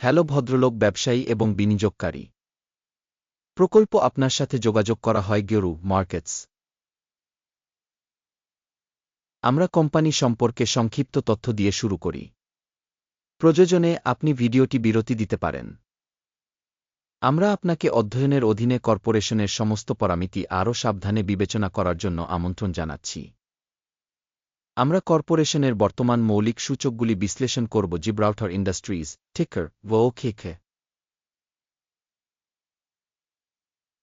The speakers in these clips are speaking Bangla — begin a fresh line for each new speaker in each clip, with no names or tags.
হ্যালো ভদ্রলোক ব্যবসায়ী এবং বিনিয়োগকারী। প্রকল্প আপনার সাথে যোগাযোগ করা হয় গেরু মার্কেটস। আমরা কোম্পানি সম্পর্কে সংক্ষিপ্ত তথ্য দিয়ে শুরু করি। প্রয়োজনে আপনি ভিডিওটি বিরতি দিতে পারেন। আমরা আপনাকে অধ্যয়নের অধীনে কর্পোরেশনের সমস্ত পরামিতি আরও সাবধানে বিবেচনা করার জন্য আমন্ত্রণ জানাচ্ছি। আমরা কর্পোরেশনের বর্তমান মৌলিক সূচকগুলি বিশ্লেষণ করব জিব্রাউটার ইন্ডাস্ট্রিজ, টিকার, ও খেখে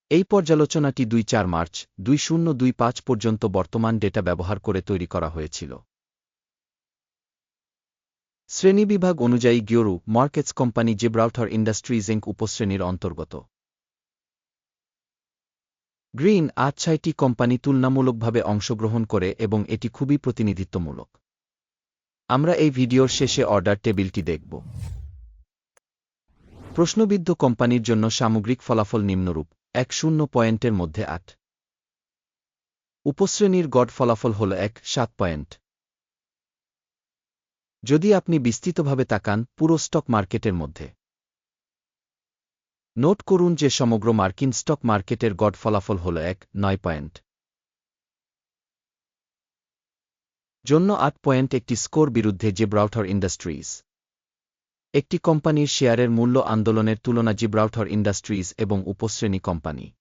এই পর্যালোচনাটি দুই চার মার্চ, দুই শূন্য দুই পাঁচ পর্যন্ত বর্তমান ডেটা ব্যবহার করে তৈরি করা হয়েছিল। শ্রেণীবিভাগ অনুযায়ী গিওরু, মার্কেটস কোম্পানি জিব্রাউটার ইন্ডাস্ট্রিজ ইঙ্ক উপশ্রেণীর অন্তর্গত। গ্রিন আজ ছয়টি কোম্পানি তুলনামূলকভাবে অংশগ্রহণ করে এবং এটি খুবই প্রতিনিধিত্বমূলক। আমরা এই ভিডিওর শেষে অর্ডার টেবিলটি দেখব। প্রশ্নবিদ্ধ কোম্পানির জন্য সামগ্রিক ফলাফল নিম্নরূপ, এক শূন্য পয়েন্টের মধ্যে আট। উপশ্রেণীর গড় ফলাফল হল এক, সাত পয়েন্ট। যদি আপনি বিস্তৃতভাবে তাকান, পুরো স্টক মার্কেটের মধ্যে। নোট করুন যে সমগ্র মার্কিন স্টক মার্কেটের গড় ফলাফল হল এক, নয় পয়েন্ট। জন্য আট পয়েন্ট একটি স্কোর বিরুদ্ধে জিব্রাউটার ইন্ডাস্ট্রিজ। একটি কোম্পানির শেয়ারের মূল্য আন্দোলনের তুলনা জিব্রাউটার ইন্ডাস্ট্রিজ এবং উপশ্রেণী কোম্পানি।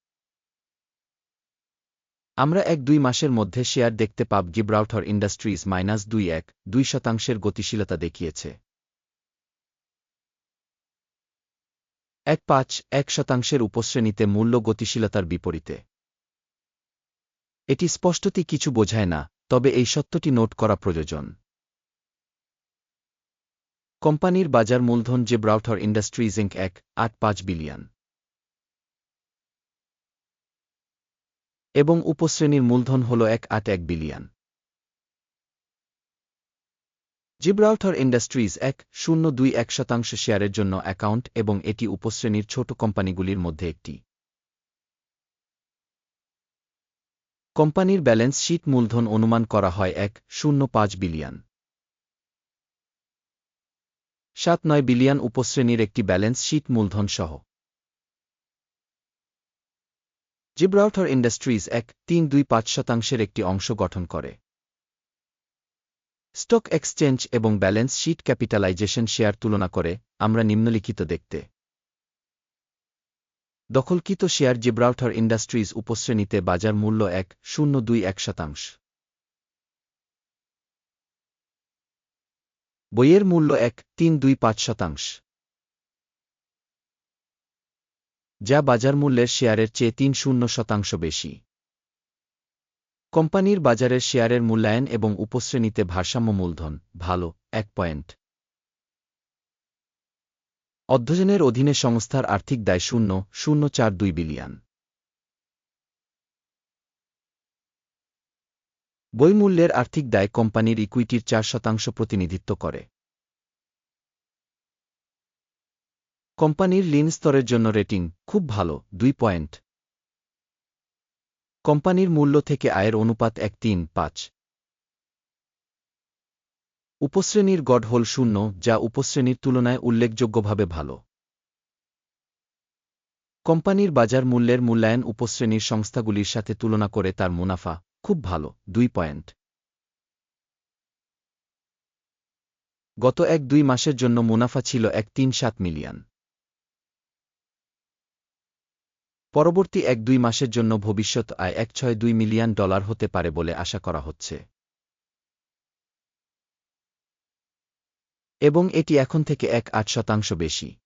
আমরা এক দুই মাসের মধ্যে শেয়ার দেখতে পাব গিব্রাউটার ইন্ডাস্ট্রিজ মাইনাস দুই এক, দুই শতাংশের গতিশীলতা দেখিয়েছে। এক পাঁচ এক শতাংশের উপশ্রেণীতে মূল্য গতিশীলতার বিপরীতে। এটি স্পষ্টতই কিছু বোঝায় না, তবে এই সত্যটি নোট করা প্রয়োজন। কোম্পানির বাজার মূলধন যে ব্রাউথর ইন্ডাস্ট্রিজ ইঙ্ক এক, আট, পাঁচ বিলিয়ন। এবং উপশ্রেণীর মূলধন হল এক, আট, এক বিলিয়ন। জিব্রাউটার ইন্ডাস্ট্রিজ এক শূন্য দুই এক শতাংশ শেয়ারের জন্য অ্যাকাউন্ট এবং এটি উপশ্রেণীর ছোট কোম্পানিগুলির মধ্যে একটি। কোম্পানির ব্যালেন্স শীট মূলধন অনুমান করা হয় এক শূন্য পাঁচ বিলিয়ন। সাত নয় বিলিয়ন উপশ্রেণীর একটি ব্যালেন্স শীট মূলধন সহ। জিব্রাউথর ইন্ডাস্ট্রিজ এক তিন দুই পাঁচ শতাংশের একটি অংশ গঠন করে। স্টক এক্সচেঞ্জ এবং ব্যালেন্স শীট ক্যাপিটালাইজেশন শেয়ার তুলনা করে আমরা নিম্নলিখিত দেখতে। দখলকৃত শেয়ার জিব্রাউটার ইন্ডাস্ট্রিজ উপশ্রেণীতে বাজার মূল্য এক, শূন্য দুই এক শতাংশ। বইয়ের মূল্য এক, তিন দুই পাঁচ শতাংশ। যা বাজার মূল্যের শেয়ারের চেয়ে তিন শূন্য শতাংশ বেশি। কোম্পানির বাজারের শেয়ারের মূল্যায়ন এবং উপশ্রেণীতে ভারসাম্য মূলধন, ভালো, এক পয়েন্ট। অধ্যয়নের অধীনে সংস্থার আর্থিক দায় শূন্য শূন্য চার দুই বিলিয়ন। বইমূল্যের আর্থিক দায় কোম্পানির ইকুইটির চার শতাংশ প্রতিনিধিত্ব করে। কোম্পানির লিন স্তরের জন্য রেটিং, খুব ভালো, দুই পয়েন্ট। কোম্পানির মূল্য থেকে আয়ের অনুপাত এক তিন পাঁচ। উপশ্রেণীর গড় হল শূন্য, যা উপশ্রেণীর তুলনায় উল্লেখযোগ্যভাবে ভালো। কোম্পানির বাজার মূল্যের মূল্যায়ন উপশ্রেণীর সংস্থাগুলির সাথে তুলনা করে তার মুনাফা খুব ভালো, দুই পয়েন্ট। গত এক দুই মাসের জন্য মুনাফা ছিল এক তিন সাত মিলিয়ন। পরবর্তী এক দুই মাসের জন্য ভবিষ্যৎ আয় এক ছয় দুই মিলিয়ন ডলার হতে পারে বলে আশা করা হচ্ছে। এবং এটি এখন থেকে এক আট শতাংশ বেশি।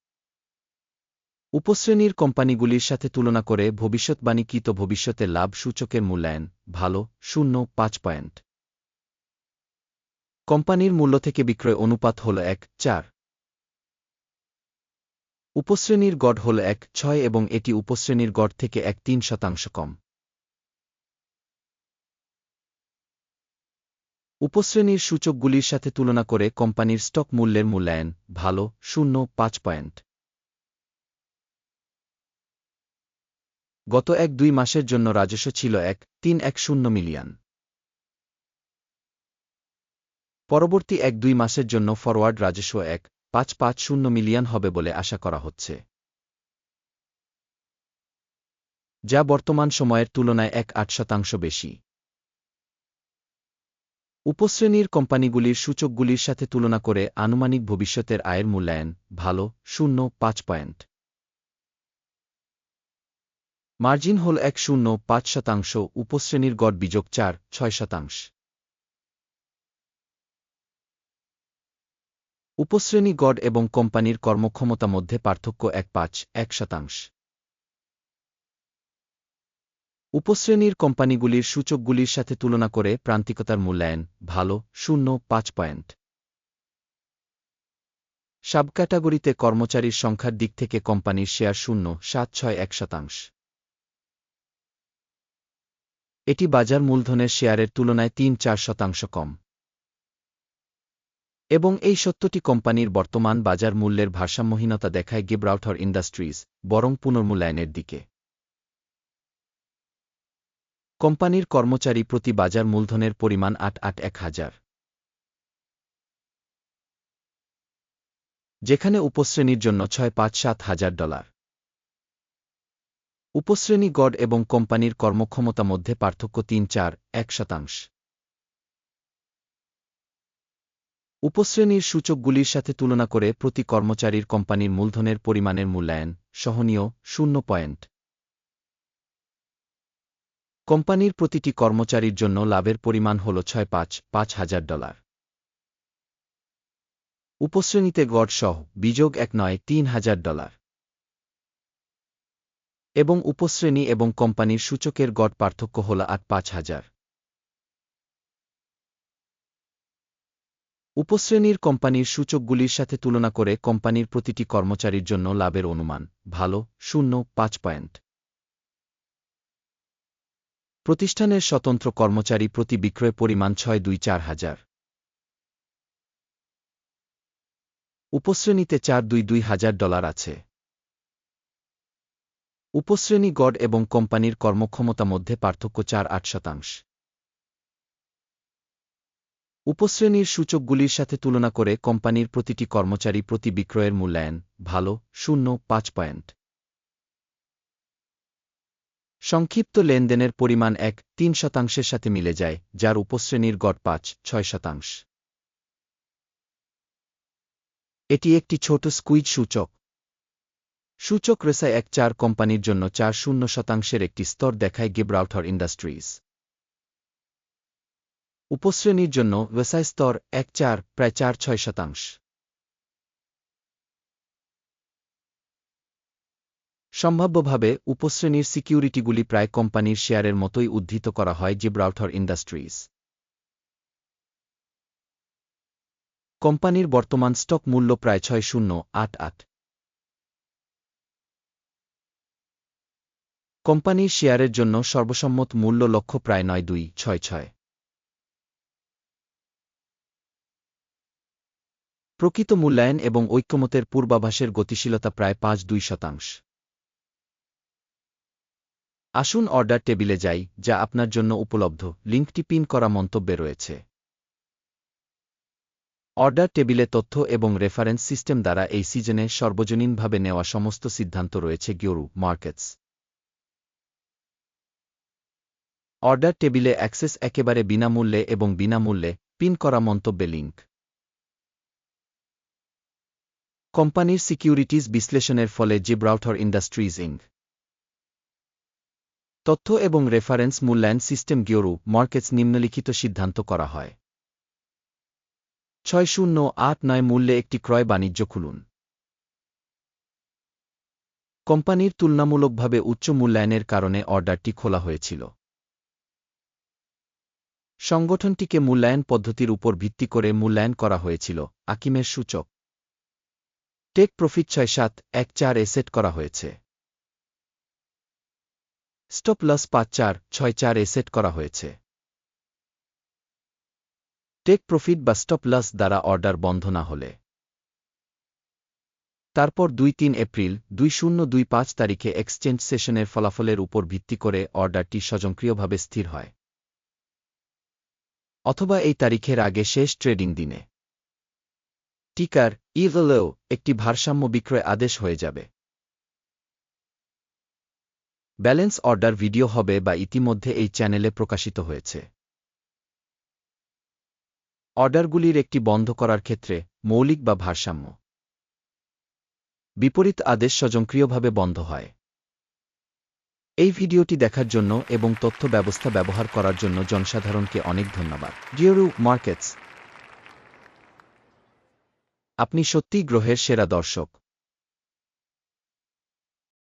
উপশ্রেণীর কোম্পানিগুলির সাথে তুলনা করে ভবিষ্যৎবাণীকৃত ভবিষ্যতের লাভ সূচকের মূল্যায়ন ভালো, শূন্য, পাঁচ পয়েন্ট। কোম্পানির মূল্য থেকে বিক্রয় অনুপাত হল এক, চার। উপশ্রেণীর গড় হল এক, ছয় এবং এটি উপশ্রেণীর গড় থেকে এক, তিন শতাংশ কম। উপশ্রেণীর সূচকগুলির সাথে তুলনা করে কোম্পানির স্টক মূল্যের মূল্যায়ন ভালো, শূন্য, পাঁচ পয়েন্ট। গত এক, দুই মাসের জন্য রাজস্ব ছিল এক, তিন, এক, শূন্য মিলিয়ন। পরবর্তী এক, দুই মাসের জন্য ফরওয়ার্ড রাজস্ব এক পাঁচ পাঁচ শূন্য মিলিয়ন হবে বলে আশা করা হচ্ছে। যা বর্তমান সময়ের তুলনায় এক আট শতাংশ বেশি। উপশ্রেণীর কোম্পানিগুলির সূচকগুলির সাথে তুলনা করে আনুমানিক ভবিষ্যতের আয়ের মূল্যায়ন ভালো, শূন্য, পাঁচ পয়েন্ট। মার্জিন হল এক শূন্য, পাঁচ শতাংশ, উপশ্রেণীর গড় বিযোগ চার, ছয় শতাংশ। উপশ্রেণী গড় এবং কোম্পানির কর্মক্ষমতা মধ্যে পার্থক্য এক পাঁচ, এক শতাংশ। উপশ্রেণীর কোম্পানিগুলির সূচকগুলির সাথে তুলনা করে প্রান্তিকতার মূল্যায়ন ভালো, শূন্য, পাঁচ পয়েন্ট। সাবক্যাটাগরিতে কর্মচারীর সংখ্যার দিক থেকে কোম্পানির শেয়ার শূন্য, সাত, ছয়, এক শতাংশ। এটি বাজার মূলধনের শেয়ারের তুলনায় তিন, চার শতাংশ কম। এবং এই সত্যটি কোম্পানির বর্তমান বাজার মূল্যের ভারসাম্যহীনতা দেখায় গিব্রাউথর ইন্ডাস্ট্রিজ বরং পুনর্মূল্যায়নের দিকে। কোম্পানির কর্মচারী প্রতি বাজার মূলধনের পরিমাণ আট আট এক হাজার। যেখানে উপশ্রেণীর জন্য ছয় পাঁচ সাত হাজার ডলার। উপশ্রেণী গড় এবং কোম্পানির কর্মক্ষমতা মধ্যে পার্থক্য তিন চার এক শতাংশ। উপশ্রেণীর সূচকগুলির সাথে তুলনা করে প্রতি কর্মচারীর কোম্পানির মূলধনের পরিমাণের মূল্যায়ন সহনীয় শূন্য পয়েন্ট। কোম্পানির প্রতিটি কর্মচারীর জন্য লাভের পরিমাণ হল ছয় পাঁচ পাঁচ হাজার ডলার। উপশ্রেণীতে গড় সহ বিযোগ এক নয়, তিন হাজার ডলার। এবং উপশ্রেণী এবং কোম্পানির সূচকের গড় পার্থক্য হল আট, পাঁচ হাজার। উপশ্রেণীর কোম্পানির সূচকগুলির সাথে তুলনা করে কোম্পানির প্রতিটি কর্মচারীর জন্য লাভের অনুমান, ভালো, শূন্য, পাঁচ পয়েন্ট। প্রতিষ্ঠানের স্বতন্ত্র কর্মচারী প্রতি বিক্রয় পরিমাণ ছয় দুই চার হাজার। উপশ্রেণীতে চার দুই দুই হাজার ডলার আছে। উপশ্রেণী গড় এবং কোম্পানির কর্মক্ষমতা মধ্যে পার্থক্য চার আট শতাংশ। উপশ্রেণীর সূচকগুলির সাথে তুলনা করে কোম্পানির প্রতিটি কর্মচারী প্রতি বিক্রয়ের মূল্যায়ন ভালো, শূন্য, পাঁচ পয়েন্ট। সংক্ষিপ্ত লেনদেনের পরিমাণ এক, তিন শতাংশের সাথে মিলে যায়, যার উপশ্রেণীর গড় পাঁচ, ছয় শতাংশ। এটি একটি ছোট স্কুইজ সূচক। সূচক রেসায় এক চার কোম্পানির জন্য চার শূন্য শতাংশের একটি স্তর দেখায় গিব্রাউথর ইন্ডাস্ট্রিজ। উপশ্রেণীর জন্য ওয়েসাই স্তর এক চার, প্রায় চার, ছয় শতাংশ। সম্ভাব্যভাবে উপশ্রেণীর সিকিউরিটিগুলি প্রায় কোম্পানির শেয়ারের মতোই উদ্ধৃত করা হয় জিব্রাউথর ইন্ডাস্ট্রিজ। কোম্পানির বর্তমান স্টক মূল্য প্রায় ছয় শূন্য, আট আট। কোম্পানির শেয়ারের জন্য সর্বসম্মত মূল্য লক্ষ্য প্রায় নয়, দুই, ছয় ছয়। প্রকৃত মূল্যায়ন এবং ঐক্যমতের পূর্বাভাসের গতিশীলতা প্রায় পাঁচ দুই শতাংশ। আসুন অর্ডার টেবিলে যাই, যা আপনার জন্য উপলব্ধ। লিঙ্কটি পিন করা মন্তব্যে রয়েছে। অর্ডার টেবিলে তথ্য এবং রেফারেন্স সিস্টেম দ্বারা এই সিজনে সর্বজনীনভাবে নেওয়া সমস্ত সিদ্ধান্ত রয়েছে গিওরু মার্কেটস। অর্ডার টেবিলে অ্যাক্সেস একেবারে বিনামূল্যে এবং বিনামূল্যে পিন করা মন্তব্যে লিঙ্ক। কোম্পানির সিকিউরিটিজ বিশ্লেষণের ফলে জিব্রাউথর ইন্ডাস্ট্রিজ ইঙ্ক তথ্য এবং রেফারেন্স মূল্যায়ন সিস্টেম গিওরু, মার্কেটস নিম্নলিখিত সিদ্ধান্ত করা হয়। ছয় শূন্য আট নয় মূল্যে একটি ক্রয় বাণিজ্য খুলুন। কোম্পানির তুলনামূলকভাবে উচ্চ মূল্যায়নের কারণে অর্ডারটি খোলা হয়েছিল। সংগঠনটিকে মূল্যায়ন পদ্ধতির উপর ভিত্তি করে মূল্যায়ন করা হয়েছিল, আকিমের সূচক। টেক প্রফিট ছয় সাত এক চার সেট করা হয়েছে। স্টপ লস পাঁচ চার ছয় চার সেট করা হয়েছে। টেক প্রফিট বা স্টপ লস দ্বারা অর্ডার বন্ধ না হলে। তারপর দুই তিন এপ্রিল দুই শূন্য দুই পাঁচ তারিখে এক্সচেঞ্জ সেশনের ফলাফলের উপর ভিত্তি করে অর্ডারটি স্বয়ংক্রিয়ভাবে স্থির হয়। অথবা এই তারিখের আগে শেষ ট্রেডিং দিনে। টিকার ইভলেও একটি ভারসাম্য বিক্রয় আদেশ হয়ে যাবে। ব্যালেন্স অর্ডার ভিডিও হবে বা ইতিমধ্যে এই চ্যানেলে প্রকাশিত হয়েছে। অর্ডারগুলির একটি বন্ধ করার ক্ষেত্রে মৌলিক বা ভারসাম্য। বিপরীত আদেশ স্বয়ংক্রিয়ভাবে বন্ধ হয়। এই ভিডিওটি দেখার জন্য এবং তথ্য ব্যবস্থা ব্যবহার করার জন্য জনসাধারণকে অনেক ধন্যবাদ। ডিওরু মার্কেটস আপনি সত্যি গ্রহের সেরা দর্শক।